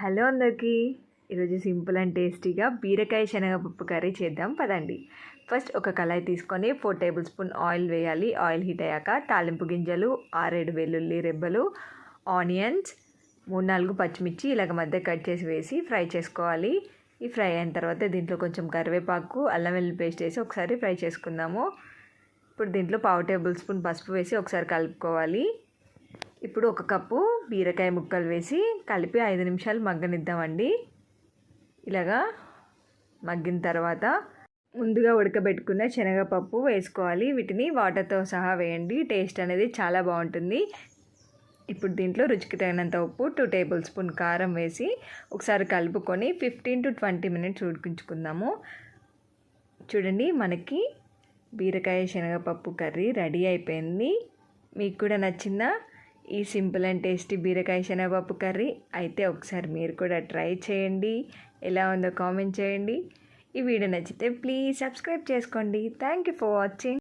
Hello అందరికీ. ఈరోజు simple and టేస్టీగా బీరకాయ శనగపప్పు కర్రీ చేద్దాం. పదండి. ఫస్ట్ ఒక కళాయి తీసుకొని ఫోర్ టేబుల్ స్పూన్ ఆయిల్ వేయాలి. ఆయిల్ హీట్ అయ్యాక తాలింపు గింజలు ఆరేడు వెల్లుల్లి రెబ్బలు ఆనియన్స్ మూడు నాలుగు పచ్చిమిర్చి ఇలాగ మధ్య కట్ చేసి వేసి ఫ్రై చేసుకోవాలి. ఈ ఫ్రై అయిన తర్వాత దీంట్లో కొంచెం కరివేపాకు అల్లం వెల్లుల్లి పేస్ట్ వేసి ఒకసారి ఫ్రై చేసుకుందాము. ఇప్పుడు దీంట్లో పావు టేబుల్ స్పూన్ పసుపు వేసి ఒకసారి కలుపుకోవాలి. ఇప్పుడు ఒక కప్పు బీరకాయ ముక్కలు వేసి కలిపి ఐదు నిమిషాలు మగ్గనిద్దామండి. ఇలాగా మగ్గిన తర్వాత ముందుగా ఉడకబెట్టుకున్న శనగపప్పు వేసుకోవాలి. వీటిని వాటర్తో సహా వేయండి. టేస్ట్ అనేది చాలా బాగుంటుంది. ఇప్పుడు దీంట్లో రుచికి తగినంత ఉప్పు టూ టేబుల్ స్పూన్ కారం వేసి ఒకసారి కలుపుకొని ఫిఫ్టీన్ టు ట్వంటీ మినిట్స్ ఉడికించుకుందాము. చూడండి మనకి బీరకాయ శనగపప్పు కర్రీ రెడీ అయిపోయింది. మీకు కూడా నచ్చిందా? ఈ సింపుల్ అండ్ టేస్టీ బీరకాయ శనగపప్పు కర్రీ అయితే ఒకసారి మీరు కూడా ట్రై చేయండి. ఎలా ఉందో కామెంట్ చేయండి. ఈ వీడియో నచ్చితే ప్లీజ్ సబ్స్క్రైబ్ చేసుకోండి. Thank you for watching